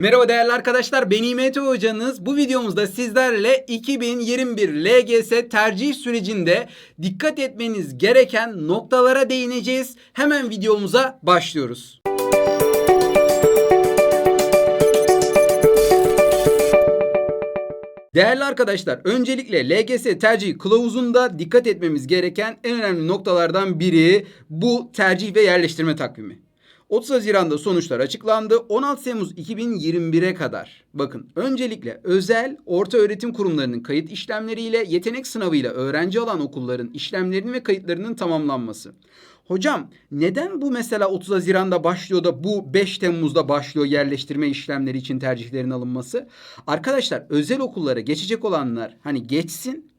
Merhaba değerli arkadaşlar ben İMT hocanız. Bu videomuzda sizlerle 2021 LGS tercih sürecinde dikkat etmeniz gereken noktalara değineceğiz. Hemen videomuza başlıyoruz. Değerli arkadaşlar, öncelikle LGS tercih kılavuzunda dikkat etmemiz gereken en önemli noktalardan biri bu tercih ve yerleştirme takvimi. 30 Haziran'da sonuçlar açıklandı. 16 Temmuz 2021'e kadar bakın öncelikle özel orta öğretim kurumlarının kayıt işlemleriyle yetenek sınavıyla öğrenci alan okulların işlemlerinin ve kayıtlarının tamamlanması. Hocam neden bu mesela 30 Haziran'da başlıyor da bu 5 Temmuz'da başlıyor yerleştirme işlemleri için tercihlerin alınması? Arkadaşlar özel okullara geçecek olanlar hani geçsin.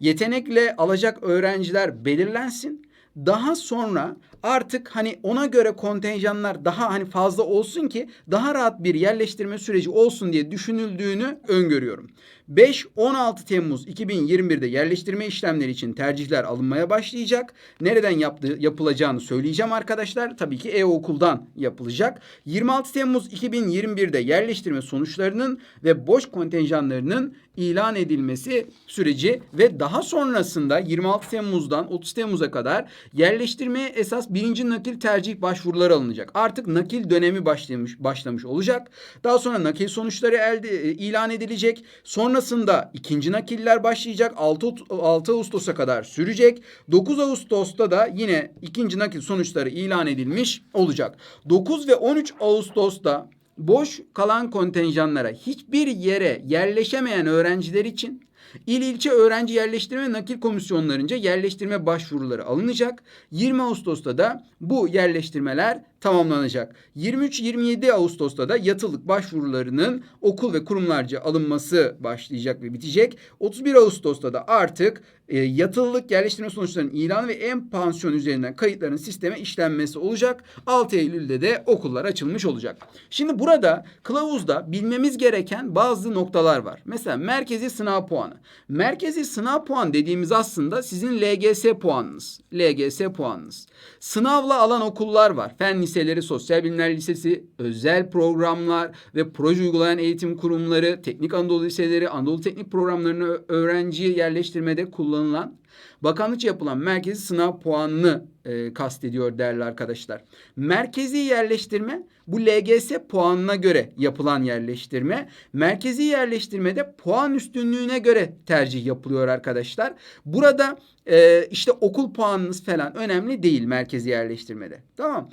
Yetenekle alacak öğrenciler belirlensin. Daha sonra artık hani ona göre kontenjanlar daha hani fazla olsun ki daha rahat bir yerleştirme süreci olsun diye düşünüldüğünü öngörüyorum. 5-16 Temmuz 2021'de yerleştirme işlemleri için tercihler alınmaya başlayacak. Nereden yaptığı, yapılacağını söyleyeceğim arkadaşlar. Tabii ki e-okuldan yapılacak. 26 Temmuz 2021'de yerleştirme sonuçlarının ve boş kontenjanlarının ilan edilmesi süreci ve daha sonrasında 26 Temmuz'dan 30 Temmuz'a kadar yerleştirmeye esas birinci nakil tercih başvuruları alınacak. Artık nakil dönemi başlamış başlamış olacak. Daha sonra nakil sonuçları elde e, ilan edilecek. Sonrasında ikinci nakiller başlayacak. 6, 6 Ağustos'a kadar sürecek. 9 Ağustos'ta da yine ikinci nakil sonuçları ilan edilmiş olacak. 9 ve 13 Ağustos'ta boş kalan kontenjanlara hiçbir yere yerleşemeyen öğrenciler için İl ilçe öğrenci yerleştirme nakil komisyonlarınca yerleştirme başvuruları alınacak. 20 Ağustos'ta da bu yerleştirmeler tamamlanacak. 23-27 Ağustos'ta da yatılık başvurularının okul ve kurumlarca alınması başlayacak ve bitecek. 31 Ağustos'ta da artık e, yatılılık yerleştirme sonuçlarının ilanı ve en pansiyon üzerinden kayıtların sisteme işlenmesi olacak. 6 Eylül'de de okullar açılmış olacak. Şimdi burada kılavuzda bilmemiz gereken bazı noktalar var. Mesela merkezi sınav puanı. Merkezi sınav puan dediğimiz aslında sizin LGS puanınız. LGS puanınız. Sınavla alan okullar var. Fen liseleri, sosyal bilimler lisesi, özel programlar ve proje uygulayan eğitim kurumları, teknik Anadolu liseleri, Anadolu teknik programlarını öğrenciye yerleştirmede kullanılan bakanlıkça yapılan merkezi sınav puanını e, kastediyor değerli arkadaşlar. Merkezi yerleştirme bu LGS puanına göre yapılan yerleştirme. Merkezi yerleştirmede puan üstünlüğüne göre tercih yapılıyor arkadaşlar. Burada e, işte okul puanınız falan önemli değil merkezi yerleştirmede. Tamam.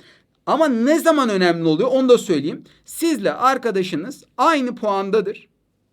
Ama ne zaman önemli oluyor onu da söyleyeyim. Sizle arkadaşınız aynı puandadır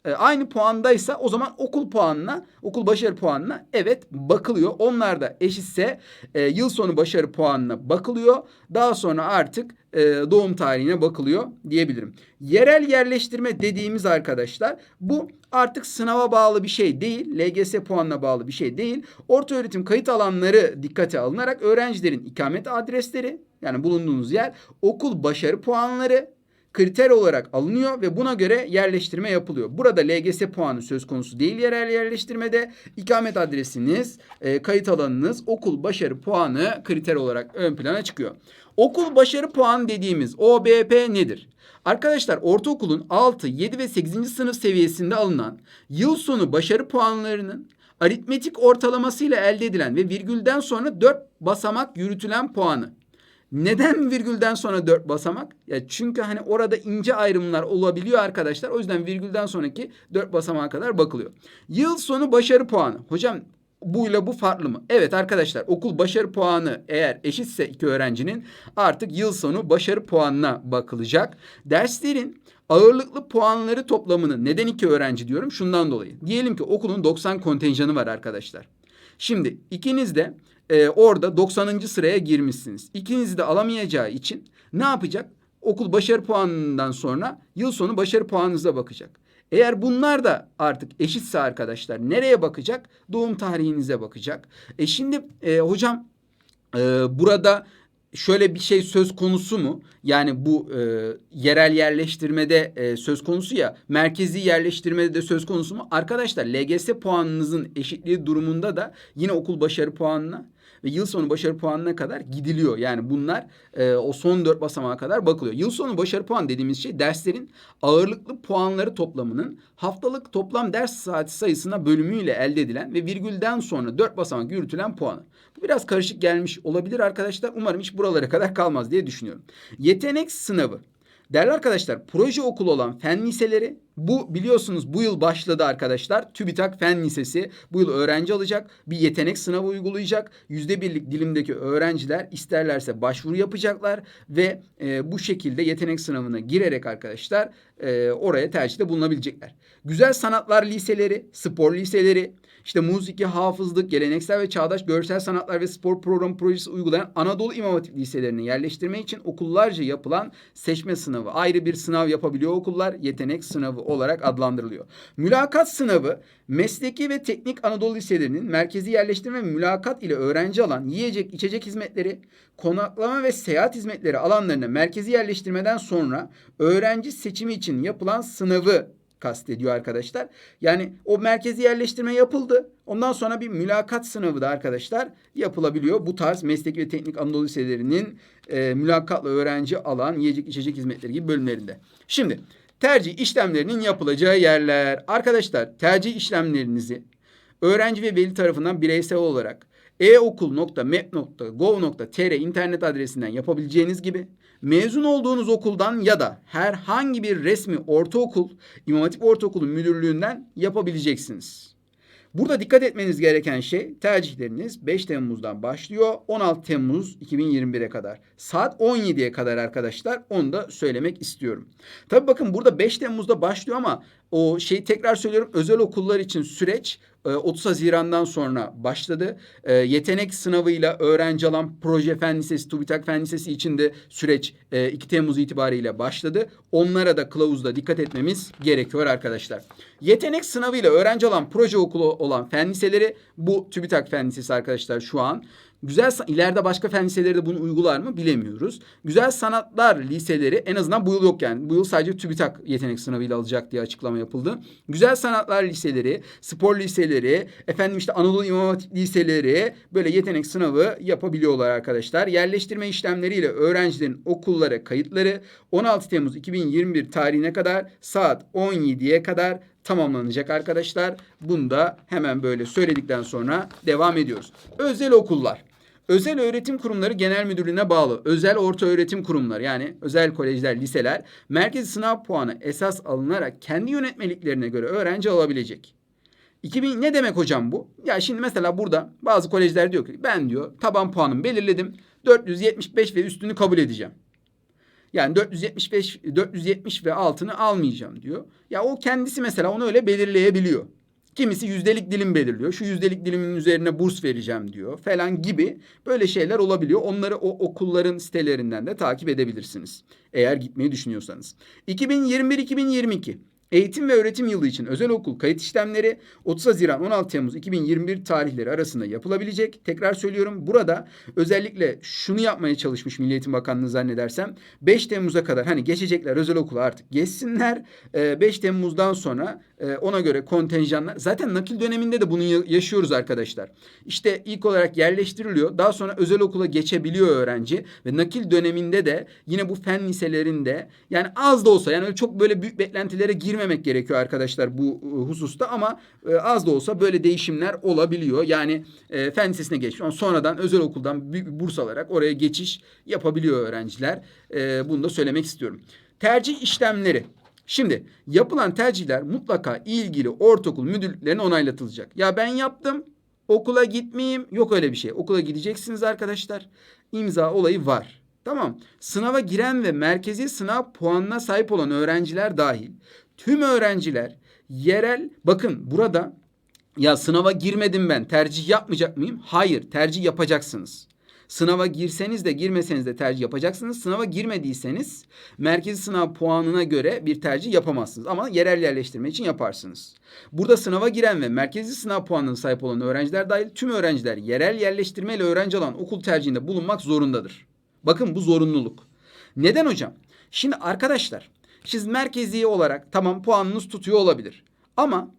e, aynı puandaysa o zaman okul puanına, okul başarı puanına evet bakılıyor. Onlar da eşitse e, yıl sonu başarı puanına bakılıyor. Daha sonra artık e, doğum tarihine bakılıyor diyebilirim. Yerel yerleştirme dediğimiz arkadaşlar bu artık sınava bağlı bir şey değil. LGS puanına bağlı bir şey değil. Orta öğretim kayıt alanları dikkate alınarak öğrencilerin ikamet adresleri yani bulunduğunuz yer, okul başarı puanları kriter olarak alınıyor ve buna göre yerleştirme yapılıyor. Burada LGS puanı söz konusu değil yerel yerleştirmede. ikamet adresiniz, e, kayıt alanınız, okul başarı puanı kriter olarak ön plana çıkıyor. Okul başarı puanı dediğimiz OBP nedir? Arkadaşlar ortaokulun 6, 7 ve 8. sınıf seviyesinde alınan yıl sonu başarı puanlarının aritmetik ortalamasıyla elde edilen ve virgülden sonra 4 basamak yürütülen puanı. Neden virgülden sonra dört basamak? Ya çünkü hani orada ince ayrımlar olabiliyor arkadaşlar. O yüzden virgülden sonraki dört basamağa kadar bakılıyor. Yıl sonu başarı puanı. Hocam buyla bu farklı mı? Evet arkadaşlar okul başarı puanı eğer eşitse iki öğrencinin artık yıl sonu başarı puanına bakılacak. Derslerin ağırlıklı puanları toplamını neden iki öğrenci diyorum? Şundan dolayı. Diyelim ki okulun 90 kontenjanı var arkadaşlar. Şimdi ikiniz de e, orada 90. sıraya girmişsiniz. İkinizi de alamayacağı için ne yapacak? Okul başarı puanından sonra yıl sonu başarı puanınıza bakacak. Eğer bunlar da artık eşitse arkadaşlar nereye bakacak? Doğum tarihinize bakacak. E şimdi e, hocam e, burada şöyle bir şey söz konusu mu? Yani bu e, yerel yerleştirmede e, söz konusu ya, merkezi yerleştirmede de söz konusu mu? Arkadaşlar LGS puanınızın eşitliği durumunda da yine okul başarı puanına ve yıl sonu başarı puanına kadar gidiliyor. Yani bunlar e, o son dört basamağa kadar bakılıyor. Yıl sonu başarı puan dediğimiz şey derslerin ağırlıklı puanları toplamının haftalık toplam ders saati sayısına bölümüyle elde edilen ve virgülden sonra dört basamak yürütülen puanı. Bu biraz karışık gelmiş olabilir arkadaşlar. Umarım hiç buralara kadar kalmaz diye düşünüyorum. Yetenek sınavı. Değerli arkadaşlar proje okulu olan fen liseleri bu biliyorsunuz bu yıl başladı arkadaşlar. TÜBİTAK Fen Lisesi bu yıl öğrenci alacak. Bir yetenek sınavı uygulayacak. Yüzde birlik dilimdeki öğrenciler isterlerse başvuru yapacaklar ve e, bu şekilde yetenek sınavına girerek arkadaşlar e, oraya tercihte bulunabilecekler. Güzel sanatlar liseleri, spor liseleri, işte musiki, hafızlık, geleneksel ve çağdaş görsel sanatlar ve spor programı projesi uygulayan Anadolu İmam Hatip liselerine yerleştirme için okullarca yapılan seçme sınavı. Ayrı bir sınav yapabiliyor okullar. Yetenek sınavı olarak adlandırılıyor. Mülakat sınavı mesleki ve teknik Anadolu liselerinin merkezi yerleştirme ve mülakat ile öğrenci alan yiyecek, içecek hizmetleri, konaklama ve seyahat hizmetleri alanlarına merkezi yerleştirmeden sonra öğrenci seçimi için yapılan sınavı kastediyor arkadaşlar. Yani o merkezi yerleştirme yapıldı. Ondan sonra bir mülakat sınavı da arkadaşlar yapılabiliyor. Bu tarz meslek ve teknik Anadolu liselerinin e, mülakatla öğrenci alan yiyecek içecek hizmetleri gibi bölümlerinde. Şimdi tercih işlemlerinin yapılacağı yerler. Arkadaşlar tercih işlemlerinizi öğrenci ve veli tarafından bireysel olarak eokul.mep.gov.tr internet adresinden yapabileceğiniz gibi mezun olduğunuz okuldan ya da herhangi bir resmi ortaokul, İmam Hatip Ortaokulu müdürlüğünden yapabileceksiniz. Burada dikkat etmeniz gereken şey tercihleriniz 5 Temmuz'dan başlıyor 16 Temmuz 2021'e kadar. Saat 17'ye kadar arkadaşlar onu da söylemek istiyorum. Tabi bakın burada 5 Temmuz'da başlıyor ama o şeyi tekrar söylüyorum özel okullar için süreç 30 e, Haziran'dan sonra başladı. E, yetenek sınavıyla öğrenci alan proje fen lisesi, TÜBİTAK fen lisesi için de süreç 2 e, Temmuz itibariyle başladı. Onlara da kılavuzda dikkat etmemiz gerekiyor arkadaşlar. Yetenek sınavıyla öğrenci alan proje okulu olan fen liseleri bu TÜBİTAK fen lisesi arkadaşlar şu an. Güzel ileride başka fen liseleri de bunu uygular mı bilemiyoruz. Güzel sanatlar liseleri en azından bu yıl yok yani. Bu yıl sadece TÜBİTAK yetenek sınavıyla alacak diye açıklama yapıldı. Güzel sanatlar liseleri, spor liseleri, efendim işte Anadolu İmam Hatip liseleri böyle yetenek sınavı yapabiliyorlar arkadaşlar. Yerleştirme işlemleriyle öğrencilerin okullara kayıtları 16 Temmuz 2021 tarihine kadar saat 17'ye kadar tamamlanacak arkadaşlar. Bunu da hemen böyle söyledikten sonra devam ediyoruz. Özel okullar. Özel öğretim kurumları genel müdürlüğüne bağlı özel orta öğretim kurumları yani özel kolejler, liseler merkezi sınav puanı esas alınarak kendi yönetmeliklerine göre öğrenci alabilecek. 2000 ne demek hocam bu? Ya şimdi mesela burada bazı kolejler diyor ki ben diyor taban puanımı belirledim. 475 ve üstünü kabul edeceğim. Yani 475 470 ve altını almayacağım diyor. Ya o kendisi mesela onu öyle belirleyebiliyor. Kimisi yüzdelik dilim belirliyor. Şu yüzdelik dilimin üzerine burs vereceğim diyor falan gibi böyle şeyler olabiliyor. Onları o okulların sitelerinden de takip edebilirsiniz. Eğer gitmeyi düşünüyorsanız. 2021-2022 Eğitim ve öğretim yılı için özel okul kayıt işlemleri 30 Haziran 16 Temmuz 2021 tarihleri arasında yapılabilecek. Tekrar söylüyorum burada özellikle şunu yapmaya çalışmış Milli Eğitim Bakanlığı zannedersem 5 Temmuz'a kadar hani geçecekler özel okula artık geçsinler. 5 Temmuz'dan sonra ona göre kontenjanlar zaten nakil döneminde de bunu yaşıyoruz arkadaşlar. İşte ilk olarak yerleştiriliyor. Daha sonra özel okula geçebiliyor öğrenci ve nakil döneminde de yine bu fen liselerinde yani az da olsa yani öyle çok böyle büyük beklentilere gir girmemek gerekiyor arkadaşlar bu e, hususta ama e, az da olsa böyle değişimler olabiliyor. Yani e, fen lisesine geçmiş sonradan özel okuldan bir burs alarak oraya geçiş yapabiliyor öğrenciler. E, bunu da söylemek istiyorum. Tercih işlemleri. Şimdi yapılan tercihler mutlaka ilgili ortaokul müdürlüklerine onaylatılacak. Ya ben yaptım okula gitmeyeyim yok öyle bir şey. Okula gideceksiniz arkadaşlar. İmza olayı var. Tamam. Sınava giren ve merkezi sınav puanına sahip olan öğrenciler dahil tüm öğrenciler yerel bakın burada ya sınava girmedim ben tercih yapmayacak mıyım? Hayır tercih yapacaksınız. Sınava girseniz de girmeseniz de tercih yapacaksınız. Sınava girmediyseniz merkezi sınav puanına göre bir tercih yapamazsınız. Ama yerel yerleştirme için yaparsınız. Burada sınava giren ve merkezi sınav puanına sahip olan öğrenciler dahil tüm öğrenciler yerel yerleştirme ile öğrenci alan okul tercihinde bulunmak zorundadır. Bakın bu zorunluluk. Neden hocam? Şimdi arkadaşlar siz merkezi olarak tamam puanınız tutuyor olabilir. Ama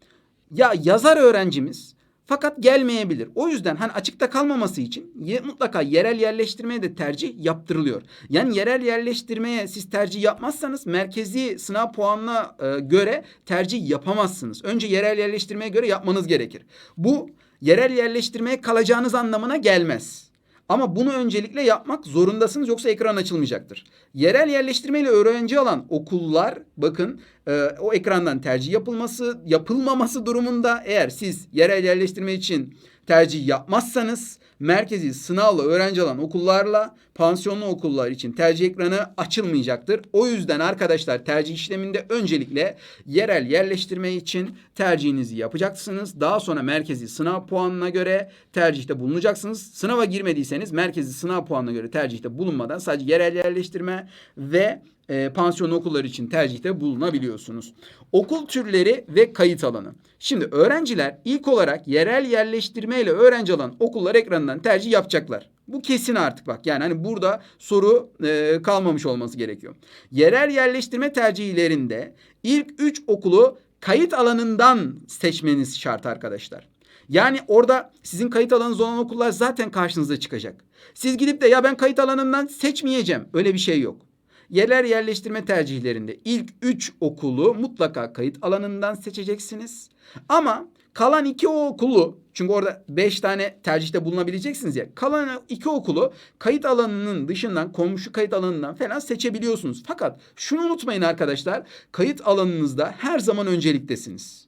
ya yazar öğrencimiz Fakat gelmeyebilir. O yüzden hani açıkta kalmaması için ye- mutlaka yerel yerleştirmeye de tercih yaptırılıyor. Yani yerel yerleştirmeye siz tercih yapmazsanız merkezi sınav puanına e, göre tercih yapamazsınız. Önce yerel yerleştirmeye göre yapmanız gerekir. Bu yerel yerleştirmeye kalacağınız anlamına gelmez. Ama bunu öncelikle yapmak zorundasınız yoksa ekran açılmayacaktır. Yerel yerleştirmeyle öğrenci alan okullar bakın e, o ekrandan tercih yapılması yapılmaması durumunda eğer siz yerel yerleştirme için tercih yapmazsanız merkezi sınavla öğrenci alan okullarla pansiyonlu okullar için tercih ekranı açılmayacaktır. O yüzden arkadaşlar tercih işleminde öncelikle yerel yerleştirme için tercihinizi yapacaksınız. Daha sonra merkezi sınav puanına göre tercihte bulunacaksınız. Sınava girmediyseniz merkezi sınav puanına göre tercihte bulunmadan sadece yerel yerleştirme ve e, pansiyon okullar için tercihte bulunabiliyorsunuz. Okul türleri ve kayıt alanı. Şimdi öğrenciler ilk olarak yerel yerleştirme ile öğrenci alan okullar ekranından tercih yapacaklar. Bu kesin artık bak. Yani hani burada soru e, kalmamış olması gerekiyor. Yerel yerleştirme tercihlerinde ilk 3 okulu kayıt alanından seçmeniz şart arkadaşlar. Yani orada sizin kayıt alanınız olan okullar zaten karşınıza çıkacak. Siz gidip de ya ben kayıt alanından seçmeyeceğim. Öyle bir şey yok. Yerel yerleştirme tercihlerinde ilk 3 okulu mutlaka kayıt alanından seçeceksiniz. Ama kalan iki okulu çünkü orada 5 tane tercihte bulunabileceksiniz ya. Kalan iki okulu kayıt alanının dışından komşu kayıt alanından falan seçebiliyorsunuz. Fakat şunu unutmayın arkadaşlar. Kayıt alanınızda her zaman önceliktesiniz.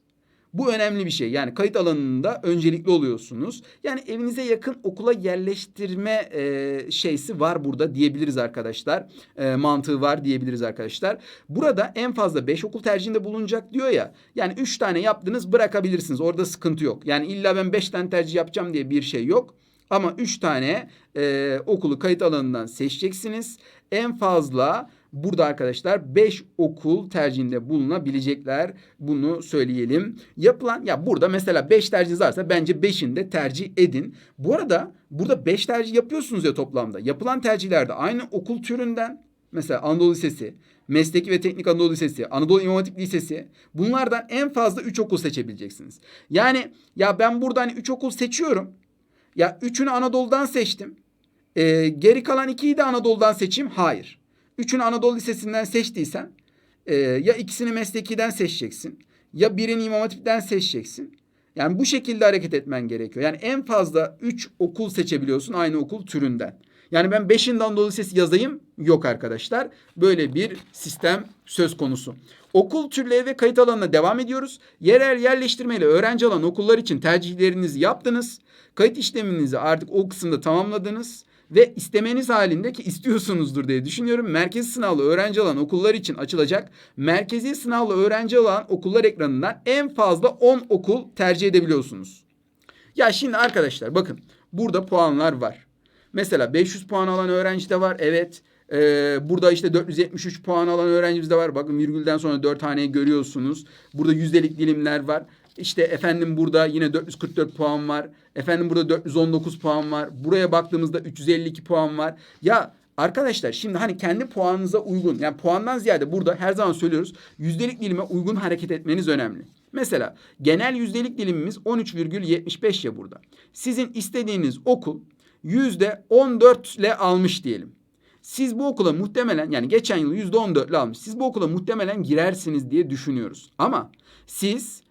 Bu önemli bir şey. Yani kayıt alanında öncelikli oluyorsunuz. Yani evinize yakın okula yerleştirme e, şeysi var burada diyebiliriz arkadaşlar. E, mantığı var diyebiliriz arkadaşlar. Burada en fazla 5 okul tercihinde bulunacak diyor ya. Yani 3 tane yaptınız bırakabilirsiniz. Orada sıkıntı yok. Yani illa ben 5 tane tercih yapacağım diye bir şey yok. Ama 3 tane e, okulu kayıt alanından seçeceksiniz. En fazla burada arkadaşlar 5 okul tercihinde bulunabilecekler. Bunu söyleyelim. Yapılan ya burada mesela 5 tercihiniz varsa bence 5'ini de tercih edin. Bu arada burada 5 tercih yapıyorsunuz ya toplamda. Yapılan tercihlerde aynı okul türünden mesela Anadolu Lisesi, Mesleki ve Teknik Anadolu Lisesi, Anadolu İmam Hatip Lisesi bunlardan en fazla 3 okul seçebileceksiniz. Yani ya ben burada hani 3 okul seçiyorum. Ya üçünü Anadolu'dan seçtim. Ee, geri kalan ikiyi de Anadolu'dan seçeyim. Hayır. Üçünü Anadolu Lisesi'nden seçtiysen e, ya ikisini meslekiden seçeceksin. Ya birini İmam Hatip'ten seçeceksin. Yani bu şekilde hareket etmen gerekiyor. Yani en fazla üç okul seçebiliyorsun aynı okul türünden. Yani ben beşinde Anadolu Lisesi yazayım yok arkadaşlar. Böyle bir sistem söz konusu. Okul türleri ve kayıt alanına devam ediyoruz. Yerel yerleştirmeyle öğrenci alan okullar için tercihlerinizi yaptınız. Kayıt işleminizi artık o kısımda tamamladınız. Ve istemeniz halinde ki istiyorsunuzdur diye düşünüyorum. Merkezi sınavlı öğrenci alan okullar için açılacak. Merkezi sınavlı öğrenci alan okullar ekranından en fazla 10 okul tercih edebiliyorsunuz. Ya şimdi arkadaşlar bakın burada puanlar var. Mesela 500 puan alan öğrenci de var. Evet. Ee, burada işte 473 puan alan öğrencimiz de var. Bakın virgülden sonra 4 haneyi görüyorsunuz. Burada yüzdelik dilimler var. İşte efendim burada yine 444 puan var. Efendim burada 419 puan var. Buraya baktığımızda 352 puan var. Ya arkadaşlar şimdi hani kendi puanınıza uygun yani puandan ziyade burada her zaman söylüyoruz yüzdelik dilime uygun hareket etmeniz önemli. Mesela genel yüzdelik dilimimiz 13,75 ya burada. Sizin istediğiniz okul yüzde 14 ile almış diyelim. Siz bu okula muhtemelen yani geçen yıl yüzde 14 ile almış. Siz bu okula muhtemelen girersiniz diye düşünüyoruz. Ama siz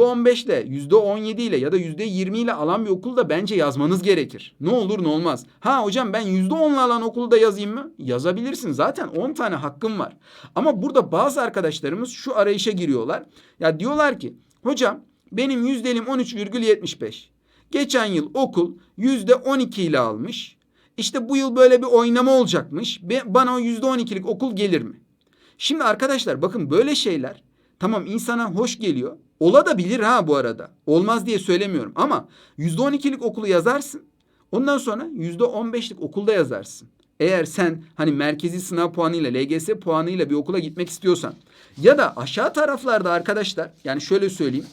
15 ile yüzde 17 ile ya da yüzde 20 ile alan bir okulda bence yazmanız gerekir. Ne olur ne olmaz. Ha hocam ben yüzde 10 ile alan okulu da yazayım mı? Yazabilirsin. Zaten 10 tane hakkım var. Ama burada bazı arkadaşlarımız şu arayışa giriyorlar. Ya diyorlar ki hocam benim yüzdelim 13,75. Geçen yıl okul yüzde 12 ile almış. İşte bu yıl böyle bir oynama olacakmış. Bana o yüzde 12'lik okul gelir mi? Şimdi arkadaşlar bakın böyle şeyler tamam insana hoş geliyor. Ola da bilir ha bu arada. Olmaz diye söylemiyorum ama yüzde 12'lik okulu yazarsın. Ondan sonra yüzde 15'lik okulda yazarsın. Eğer sen hani merkezi sınav puanıyla LGS puanıyla bir okula gitmek istiyorsan ya da aşağı taraflarda arkadaşlar yani şöyle söyleyeyim.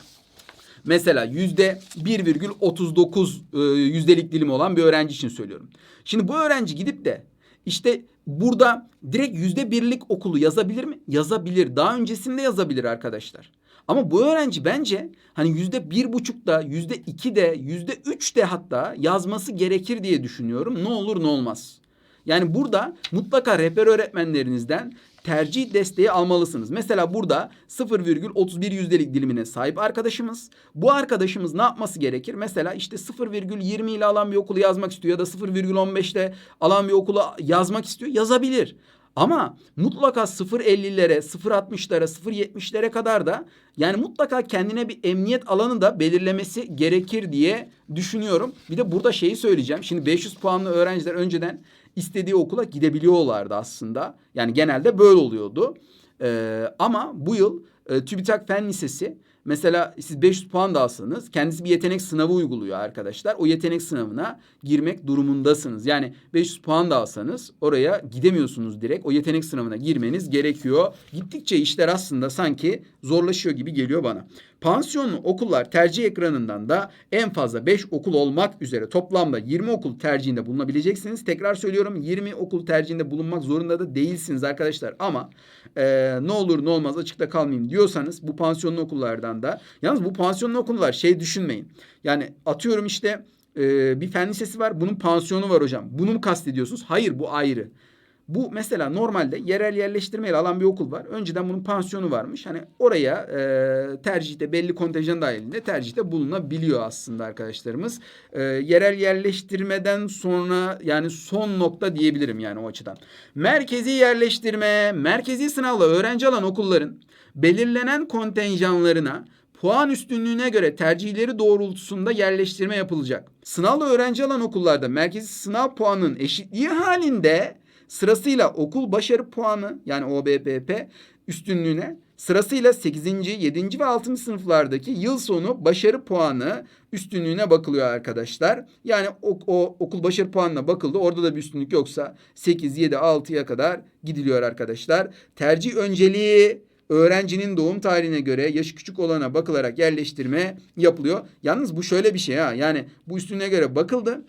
Mesela yüzde 1,39 e, yüzdelik dilim olan bir öğrenci için söylüyorum. Şimdi bu öğrenci gidip de işte burada direkt yüzde birlik okulu yazabilir mi? Yazabilir. Daha öncesinde yazabilir arkadaşlar. Ama bu öğrenci bence hani yüzde bir buçukta, yüzde iki de, yüzde üç de hatta yazması gerekir diye düşünüyorum. Ne olur ne olmaz. Yani burada mutlaka rehber öğretmenlerinizden tercih desteği almalısınız. Mesela burada 0,31 yüzdelik dilimine sahip arkadaşımız. Bu arkadaşımız ne yapması gerekir? Mesela işte 0,20 ile alan bir okulu yazmak istiyor ya da 0,15'te alan bir okulu yazmak istiyor. Yazabilir. Ama mutlaka 0.50'lere, 0.60'lara, 0.70'lere kadar da yani mutlaka kendine bir emniyet alanı da belirlemesi gerekir diye düşünüyorum. Bir de burada şeyi söyleyeceğim. Şimdi 500 puanlı öğrenciler önceden istediği okula gidebiliyorlardı aslında. Yani genelde böyle oluyordu. Ee, ama bu yıl e, TÜBİTAK Fen Lisesi mesela siz 500 puan da alsanız kendisi bir yetenek sınavı uyguluyor arkadaşlar. O yetenek sınavına girmek durumundasınız. Yani 500 puan da alsanız oraya gidemiyorsunuz direkt. O yetenek sınavına girmeniz gerekiyor. Gittikçe işler aslında sanki zorlaşıyor gibi geliyor bana. Pansiyonlu okullar tercih ekranından da en fazla 5 okul olmak üzere toplamda 20 okul tercihinde bulunabileceksiniz. Tekrar söylüyorum 20 okul tercihinde bulunmak zorunda da değilsiniz arkadaşlar. Ama e, ne olur ne olmaz açıkta kalmayayım diyorsanız bu pansiyonlu okullardan da yalnız bu pansiyonlu okullar şey düşünmeyin. Yani atıyorum işte e, bir fen lisesi var bunun pansiyonu var hocam. Bunu mu kastediyorsunuz? Hayır bu ayrı. Bu mesela normalde yerel yerleştirmeyle alan bir okul var. Önceden bunun pansiyonu varmış. Hani oraya e, tercihte belli kontenjan dahilinde tercihte bulunabiliyor aslında arkadaşlarımız. E, yerel yerleştirmeden sonra yani son nokta diyebilirim yani o açıdan. Merkezi yerleştirme, merkezi sınavla öğrenci alan okulların belirlenen kontenjanlarına puan üstünlüğüne göre tercihleri doğrultusunda yerleştirme yapılacak. Sınavla öğrenci alan okullarda merkezi sınav puanının eşitliği halinde sırasıyla okul başarı puanı yani OBPP üstünlüğüne sırasıyla 8. 7. ve 6. sınıflardaki yıl sonu başarı puanı üstünlüğüne bakılıyor arkadaşlar. Yani o, o okul başarı puanına bakıldı. Orada da bir üstünlük yoksa 8, 7, 6'ya kadar gidiliyor arkadaşlar. Tercih önceliği öğrencinin doğum tarihine göre yaşı küçük olana bakılarak yerleştirme yapılıyor. Yalnız bu şöyle bir şey ha. Yani bu üstüne göre bakıldı.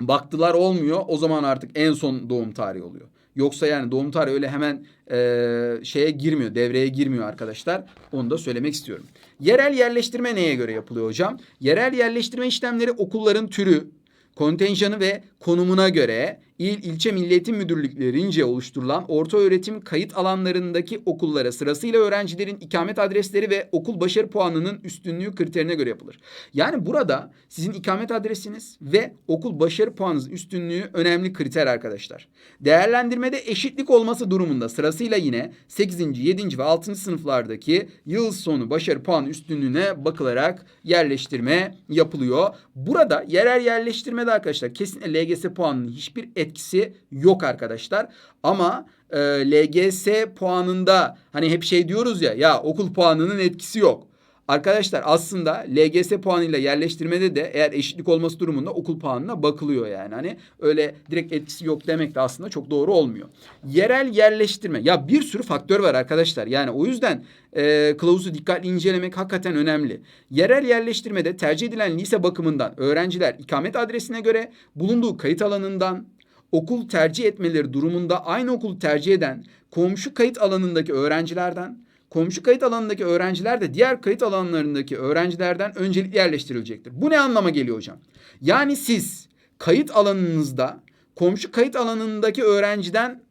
Baktılar olmuyor. O zaman artık en son doğum tarihi oluyor. Yoksa yani doğum tarihi öyle hemen e, şeye girmiyor, devreye girmiyor arkadaşlar. Onu da söylemek istiyorum. Yerel yerleştirme neye göre yapılıyor hocam? Yerel yerleştirme işlemleri okulların türü, kontenjanı ve konumuna göre il ilçe milli müdürlüklerince oluşturulan orta öğretim kayıt alanlarındaki okullara sırasıyla öğrencilerin ikamet adresleri ve okul başarı puanının üstünlüğü kriterine göre yapılır. Yani burada sizin ikamet adresiniz ve okul başarı puanınızın üstünlüğü önemli kriter arkadaşlar. Değerlendirmede eşitlik olması durumunda sırasıyla yine 8. 7. ve 6. sınıflardaki yıl sonu başarı puanı üstünlüğüne bakılarak yerleştirme yapılıyor. Burada yerel yerleştirmede arkadaşlar kesinlikle LGS puanının hiçbir etkisi yok arkadaşlar. Ama e, LGS puanında hani hep şey diyoruz ya ya okul puanının etkisi yok. Arkadaşlar aslında LGS puanıyla yerleştirmede de eğer eşitlik olması durumunda okul puanına bakılıyor yani. Hani öyle direkt etkisi yok demek de aslında çok doğru olmuyor. Yerel yerleştirme. Ya bir sürü faktör var arkadaşlar. Yani o yüzden e, kılavuzu dikkatli incelemek hakikaten önemli. Yerel yerleştirmede tercih edilen lise bakımından öğrenciler ikamet adresine göre bulunduğu kayıt alanından okul tercih etmeleri durumunda aynı okulu tercih eden komşu kayıt alanındaki öğrencilerden komşu kayıt alanındaki öğrenciler de diğer kayıt alanlarındaki öğrencilerden öncelikli yerleştirilecektir. Bu ne anlama geliyor hocam? Yani siz kayıt alanınızda komşu kayıt alanındaki öğrenciden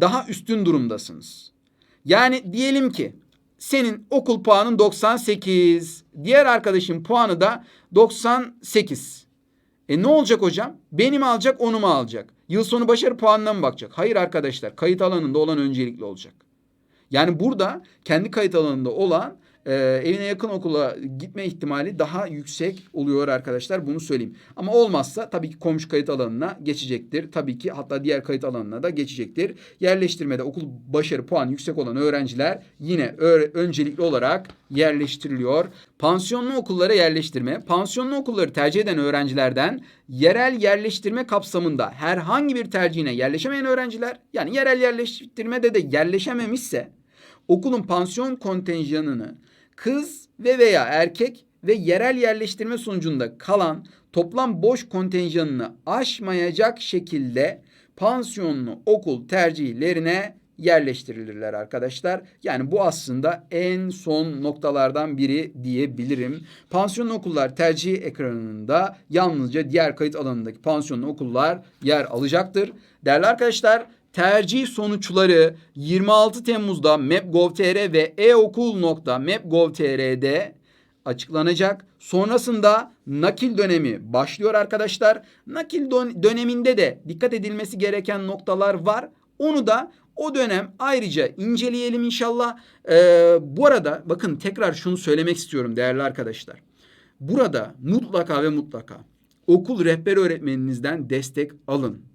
daha üstün durumdasınız. Yani diyelim ki senin okul puanın 98, diğer arkadaşın puanı da 98. E ne olacak hocam? Benim alacak, onu mu alacak? Yıl sonu başarı puanına mı bakacak? Hayır arkadaşlar, kayıt alanında olan öncelikli olacak. Yani burada kendi kayıt alanında olan e, evine yakın okula gitme ihtimali daha yüksek oluyor arkadaşlar. Bunu söyleyeyim. Ama olmazsa tabii ki komşu kayıt alanına geçecektir. Tabii ki hatta diğer kayıt alanına da geçecektir. Yerleştirmede okul başarı puanı yüksek olan öğrenciler yine öncelikli olarak yerleştiriliyor. Pansiyonlu okullara yerleştirme, pansiyonlu okulları tercih eden öğrencilerden yerel yerleştirme kapsamında herhangi bir tercihine yerleşemeyen öğrenciler yani yerel yerleştirmede de yerleşememişse okulun pansiyon kontenjanını kız ve veya erkek ve yerel yerleştirme sonucunda kalan toplam boş kontenjanını aşmayacak şekilde pansiyonlu okul tercihlerine yerleştirilirler arkadaşlar. Yani bu aslında en son noktalardan biri diyebilirim. Pansiyonlu okullar tercih ekranında yalnızca diğer kayıt alanındaki pansiyonlu okullar yer alacaktır. Değerli arkadaşlar tercih sonuçları 26 Temmuz'da map.gov.tr ve eokul.map.gov.tr'de açıklanacak. Sonrasında nakil dönemi başlıyor arkadaşlar. Nakil dön- döneminde de dikkat edilmesi gereken noktalar var. Onu da o dönem ayrıca inceleyelim inşallah. Ee, bu arada bakın tekrar şunu söylemek istiyorum değerli arkadaşlar. Burada mutlaka ve mutlaka okul rehber öğretmeninizden destek alın.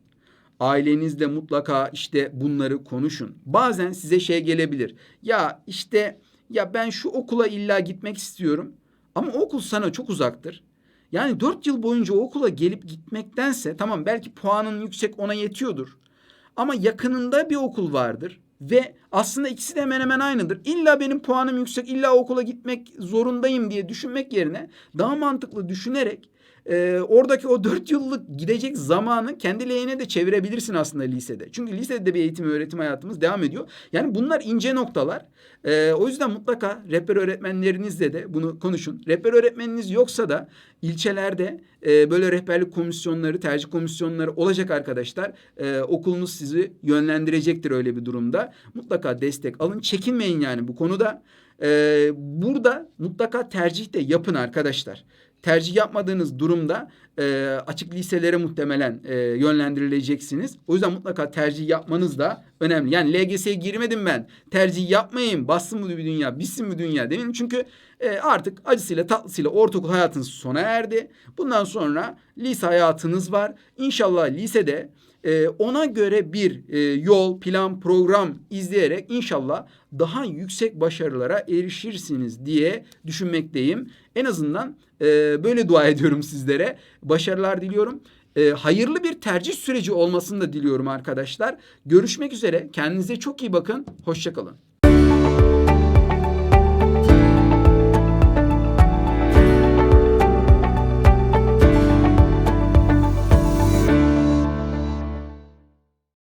Ailenizle mutlaka işte bunları konuşun. Bazen size şey gelebilir. Ya işte ya ben şu okula illa gitmek istiyorum. Ama o okul sana çok uzaktır. Yani dört yıl boyunca o okula gelip gitmektense tamam belki puanın yüksek ona yetiyordur. Ama yakınında bir okul vardır ve aslında ikisi de hemen hemen aynıdır. İlla benim puanım yüksek, illa okula gitmek zorundayım diye düşünmek yerine daha mantıklı düşünerek e, oradaki o dört yıllık gidecek zamanı kendi lehine de çevirebilirsin aslında lisede. Çünkü lisede de bir eğitim öğretim hayatımız devam ediyor. Yani bunlar ince noktalar. E, o yüzden mutlaka rehber öğretmenlerinizle de bunu konuşun. Rehber öğretmeniniz yoksa da ilçelerde e, böyle rehberlik komisyonları, tercih komisyonları olacak arkadaşlar. E, okulunuz sizi yönlendirecektir öyle bir durumda. Mutlaka destek alın. Çekinmeyin yani bu konuda. E, burada mutlaka tercih de yapın arkadaşlar tercih yapmadığınız durumda e, açık liselere muhtemelen e, yönlendirileceksiniz. O yüzden mutlaka tercih yapmanız da önemli. Yani LGS'ye girmedim ben. Tercih yapmayayım. Bassın bir dünya, bitsin mi dünya demeyin. Çünkü e, artık acısıyla tatlısıyla ortaokul hayatınız sona erdi. Bundan sonra lise hayatınız var. İnşallah lisede e, ona göre bir e, yol, plan, program izleyerek inşallah daha yüksek başarılara erişirsiniz diye düşünmekteyim. En azından e, böyle dua ediyorum sizlere. Başarılar diliyorum. E, hayırlı bir tercih süreci olmasını da diliyorum arkadaşlar. Görüşmek üzere. Kendinize çok iyi bakın. Hoşçakalın.